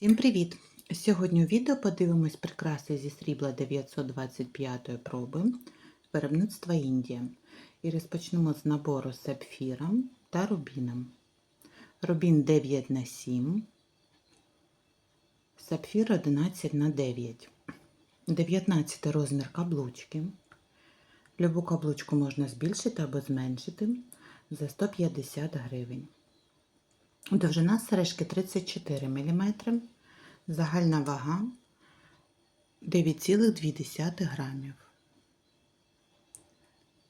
Всім привіт! Сьогодні у відео подивимось прикраси зі срібла 925 проби виробництва Індія. І розпочнемо з набору з сапфіром та рубіном. Рубін 9 на 7, сапфір 11 на 9, 19 розмір каблучки. Любу каблучку можна збільшити або зменшити за 150 гривень. Довжина сережки 34 мм, загальна вага 9,2 грамів.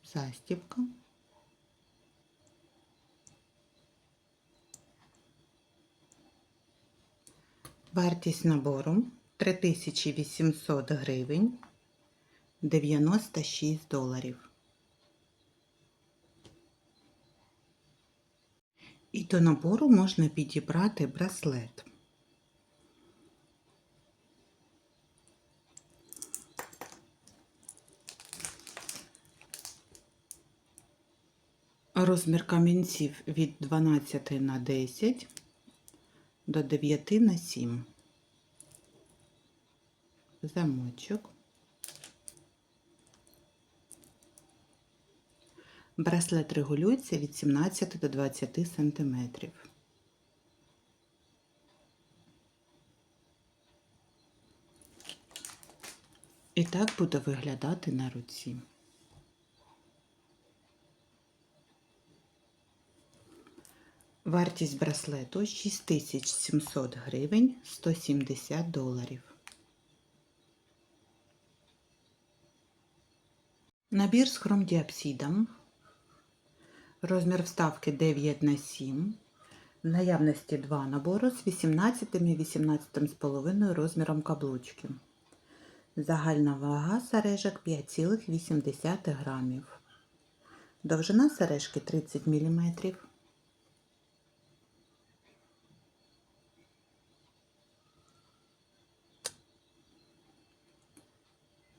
Застібка. Вартість набору 3800 гривень 96 доларів. І до набору можна підібрати браслет. Розмір камінців від 12 на 10 до 9 на 7. Замочок. Браслет регулюється від 17 до 20 см. І так буде виглядати на руці. Вартість браслету 6700 гривень 170 доларів. Набір з хромдіапсидом. Розмір вставки 9 на 7. В наявності два набори з 18 і 18,5 розміром каблучки. Загальна вага сережок 5,8 грамів. Довжина сережки 30 мм.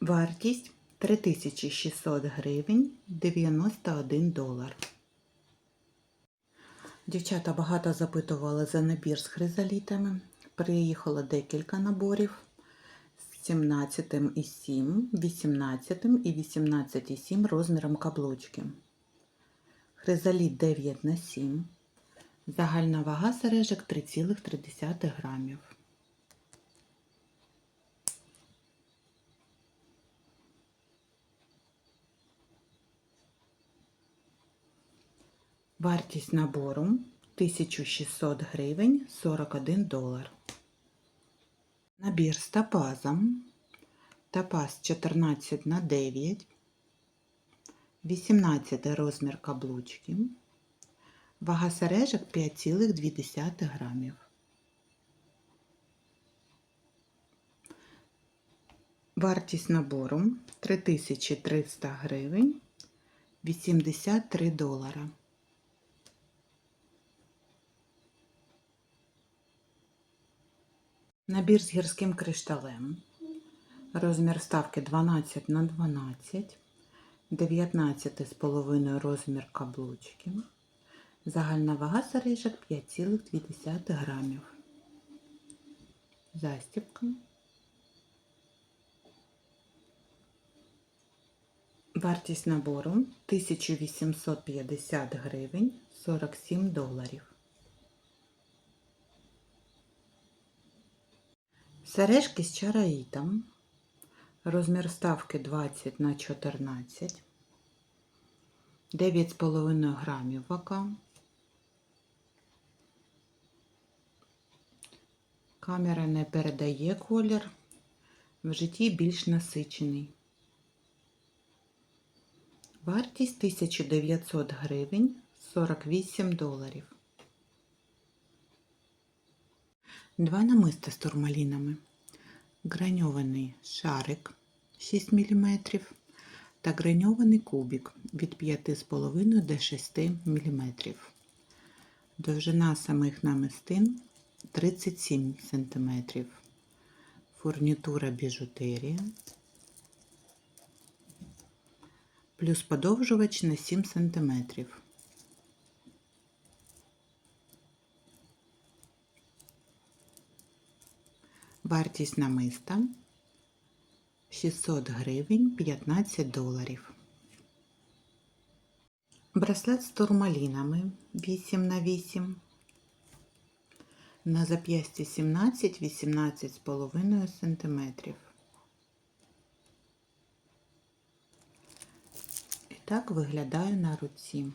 Вартість 3600 гривень 91 долар. Дівчата багато запитували за набір з хризалітами. Приїхало декілька наборів з 17 і 7, 18 і 18 і 7 розміром каблучки. Хризаліт 9 на 7. Загальна вага сережок 3,3 грамів. Вартість набору 1600 гривень 41 долар. Набір з топазом. Топаз 14 на 9, 18 розмір каблучки. Вага сережок 5,2 грамів. Вартість набору 3300 гривень 83 долара. Набір з гірським кришталем. Розмір ставки 12 на 12, 19,5 розмір каблучки. Загальна вага сережок 5,2 грамів. Застібка. Вартість набору 1850 гривень 47 доларів. Сережки з чараїтом. Розмір ставки 20 на 14. 9,5 грамів вака. Камера не передає колір. В житті більш насичений. Вартість 1900 гривень 48 доларів. Два намиста з турмалінами. Граньований шарик 6 мм та граньований кубик від 5,5 до 6 мм. Довжина самих намистин 37 см. Фурнітура біжутерія. Плюс подовжувач на 7 см. Вартість намиста 600 гривень 15 доларів. Браслет з турмалінами 8 на 8 на зап'ясті 17 18,5 см. І так виглядає на руці.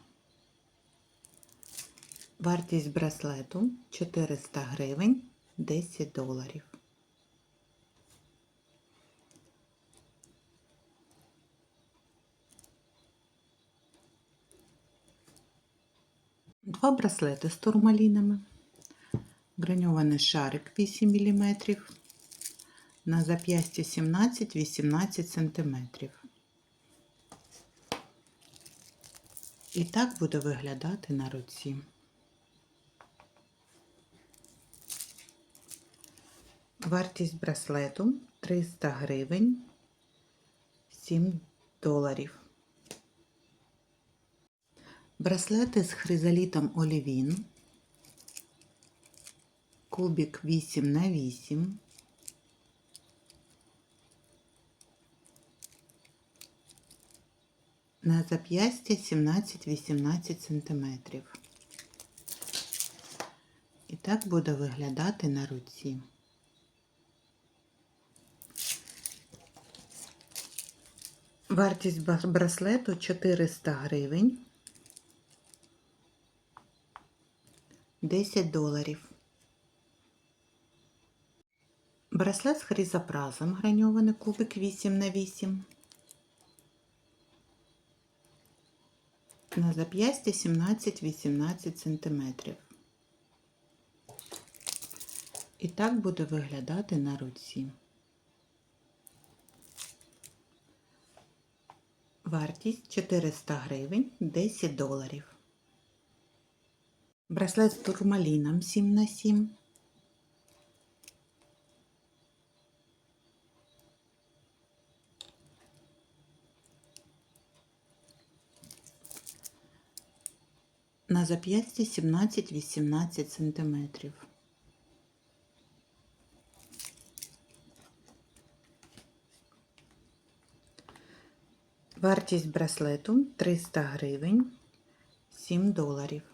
Вартість браслету 400 гривень 10 доларів. Два браслети з турмалінами. Броньований шарик 8 мм. На зап'ясті 17-18 см. І так буде виглядати на руці. Вартість браслету 300 гривень 7 доларів. Браслети з хризалітом олівін. Кубик 8 на 8. На зап'ясті 17-18 см. І так буде виглядати на руці. Вартість браслету 400 гривень. 10 доларів. Браслет з хризопразом граньований кубик 8 на 8. На зап'ясті 17-18 см. І так буде виглядати на руці. Вартість 400 гривень 10 доларів. Браслет з турмаліном 7 на 7. На зап'ясті 17-18 см. Вартість браслету 300 гривень 7 доларів.